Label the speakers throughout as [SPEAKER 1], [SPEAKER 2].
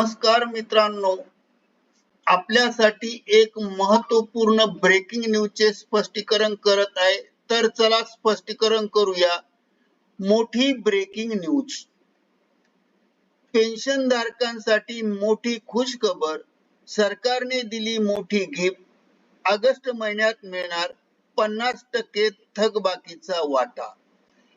[SPEAKER 1] नमस्कार मित्रांनो. आपल्यासाठी एक महत्त्वपूर्ण ब्रेकिंग न्यूजचे स्पष्टीकरण करत आहे. तर चला स्पष्टीकरण करूया. मोठी ब्रेकिंग न्यूज पेन्शन धारकांसाठी मोठी खुशखबर. सरकारने दिली मोठी गिफ्ट ऑगस्ट महिन्यात मिळणार पन्नास टक्के थकबाकीचा वाटा.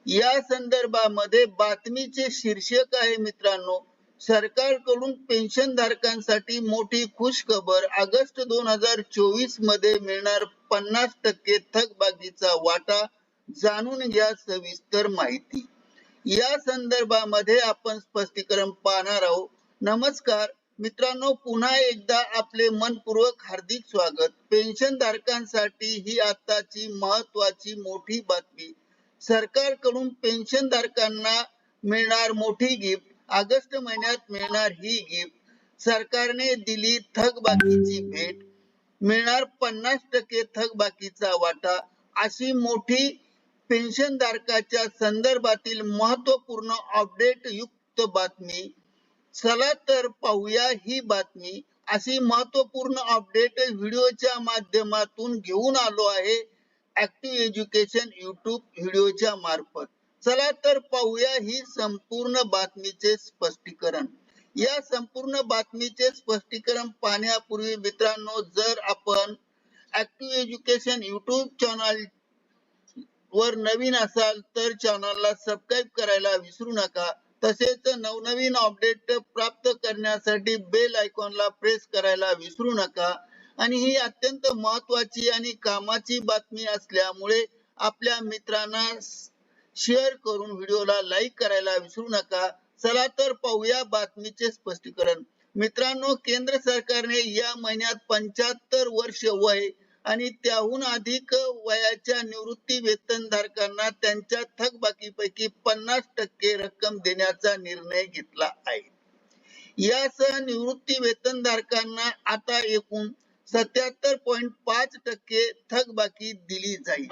[SPEAKER 1] या संदर्भामध्ये बातमीचे शीर्षक आहे मित्रांनो. सरकारकडून पेन्शन धारकांसाठी मोठी खुशखबर ऑगस्ट दोन हजार चोवीसमध्ये मिळणार पन्नास टक्के थकबाकीचा वाटा जाणून घ्या सविस्तर माहिती. या संदर्भामध्ये आपण स्पष्टीकरण पाहणार आहोत. नमस्कार. मित्रांनो पुन्हा एकदा आपले मनपूर्वक हार्दिक स्वागत. पेन्शन धारकांसाठी ही आताची महत्वाची मोठी बातमी. सरकारकडून पेन्शन धारकांना मिळणार मोठी गिफ्ट ऑगस्ट महिन्यात मिळणार ही गिफ्ट सरकारने दिली थकबाकीची भेट. मिळणार पन्नास टक्के थकबाकीचा वाटा. अशी मोठी पेन्शन धारकाच्या संदर्भातील महत्त्वपूर्ण अपडेट युक्त बातमी. चला तर पाहूया ही बातमी. अशी महत्त्वपूर्ण अपडेट व्हिडिओच्या माध्यमातून घेऊन आलो आहे. ऍक्टिव्ह एज्युकेशन युट्यूब व्हिडिओच्या मार्फत. चला तर पाहूया ही संपूर्ण बातमीचे स्पष्टीकरण. या संपूर्ण बातमीचे स्पष्टीकरण पाहण्यापूर्वी मित्रांनो जर आपण ऍक्टिव्ह एज्युकेशन युट्यूब चॅनल वर नवीन असाल तर चॅनलला सबस्क्राईब करायला विसरू नका. तसेच नवनवीन अपडेट प्राप्त करण्यासाठी बेल आयकॉनला प्रेस करायला विसरू नका. आणि ही अत्यंत महत्वाची आणि कामाची बातमी असल्यामुळे आपल्या मित्रांना शेअर करून व्हिडिओला लाईक करायला विसरू नका. चला तर पाहूया बातमीचे स्पष्टीकरण. मित्रांनो केंद्र सरकारने या महिन्यात पंच्याहत्तर वर्ष वय आणि त्याहून अधिक वयाच्या निवृत्ती वेतन धारकांना त्यांच्या थकबाकीपैकी पन्नास टक्के रक्कम देण्याचा निर्णय घेतला आहे. यासह निवृत्ती वेतन धारकांना आता एकूण सत्याहत्तर पॉइंट पाच टक्के थकबाकी दिली जाईल.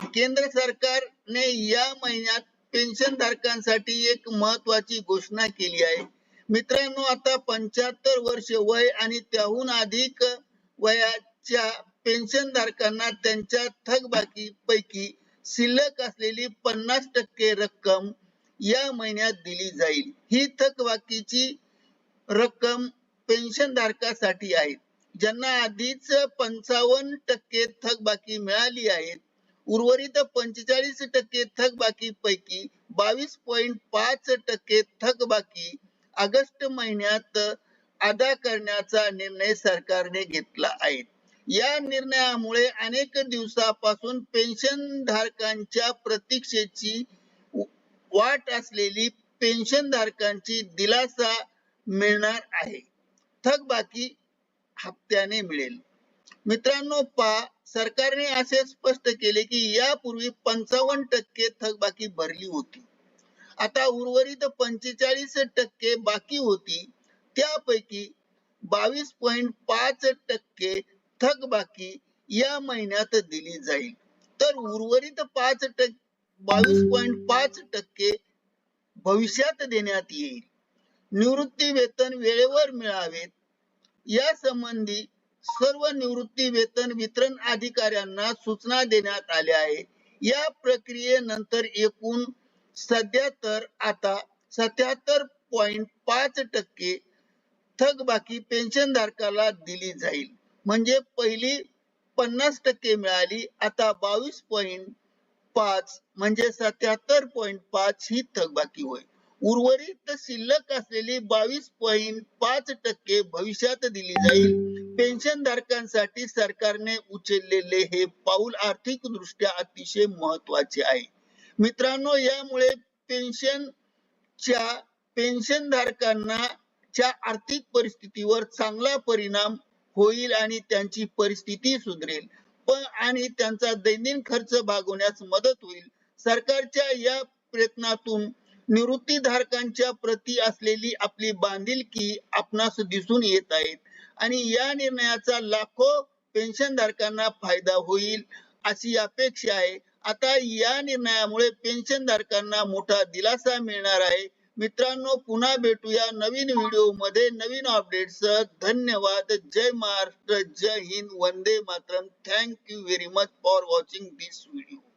[SPEAKER 1] केंद्र सरकार सरकारने या महिन्यात पेन्शन धारकांसाठी एक महत्वाची घोषणा केली आहे. मित्रांनो आता पंच्याहत्तर वर्ष वय आणि त्याहून अधिक वयाच्या पेन्शन धारकांना त्यांच्या थकबाकी पैकी शिल्लक असलेली पन्नास टक्के रक्कम या महिन्यात दिली जाईल. ही थकबाकीची रक्कम पेन्शन धारकासाठी आहे. ज्यांना आधीच पंचावन्न टक्के थकबाकी मिळाली आहे उर्वरित पंचेचाळीस टक्के थकबाकी पैकी बावीस पॉईंट पाच टक्के थकबाकी ऑगस्ट महिन्यात अदा करण्याचा निर्णय सरकारने घेतला आहे. या निर्णयामुळे अनेक दिवसापासून पेन्शन धारकांच्या प्रतीक्षेची वाट असलेली पेन्शन धारकांची दिलासा मिळणार आहे. थकबाकी हप्त्याने मिळेल. मित्रांनो पा सरकारने असे स्पष्ट केले की यापूर्वी पंचावन्न टक्के थकबाकी भरली होती. आता उर्वरित पंचेचाळीस टक्के बाकी होती. त्यापैकी बावीस पॉइंट पाच टक्के थकबाकी या महिन्यात दिली जाईल. तर उर्वरित पाच टक्के बावीस पॉइंट पाच टक्के भविष्यात देण्यात येईल. निवृत्ती वेतन वेळेवर मिळावेत. या संबंधी सर्व निवृत्ती वेतन वितरण अधिकाऱ्यांना सूचना देण्यात आल्या आहे. या प्रक्रियेनंतर एकूण सध्या तर आता सत्याहत्तर पॉइंट पाच टक्के थकबाकी पेन्शन धारकाला दिली जाईल. म्हणजे पहिली पन्नास टक्के मिळाली आता बावीस पॉइंट पाच म्हणजे सत्याहत्तर पॉइंट पाच ही थकबाकी होईल उर्वरित शिल्लक असलेली बावीस पॉइंट पाच टक्के भविष्यात दिली जाईल. पेन्शन धारकांसाठी सरकारने उचललेले हे पाऊल आर्थिक दृष्ट्या अतिशय महत्त्वाचे आहे. मित्रांनो यामुळे पेन्शनच्या पेन्शन धारकांना च्या आर्थिक परिस्थितीवर चांगला परिणाम होईल आणि त्यांची परिस्थिती सुधरेल. पण आणि त्यांचा दैनंदिन खर्च भागवण्यास मदत होईल. सरकारच्या या प्रयत्नातून निवृत्ती धारकांच्या प्रती असलेली आपली बांधिलकी आपणास दिसून येत आहेत. आणि या निर्णयाचा लाखो पेन्शन धारकांना फायदा होईल अशी अपेक्षा आहे. आता या निर्णयामुळे पेन्शन धारकांना मोठा दिलासा मिळणार आहे. मित्रांनो पुन्हा भेटूया नवीन व्हिडिओमध्ये नवीन अपडेट सह धन्यवाद. जय महाराष्ट्र जय हिंद. वंदे Mataram. Thank you very much for watching this video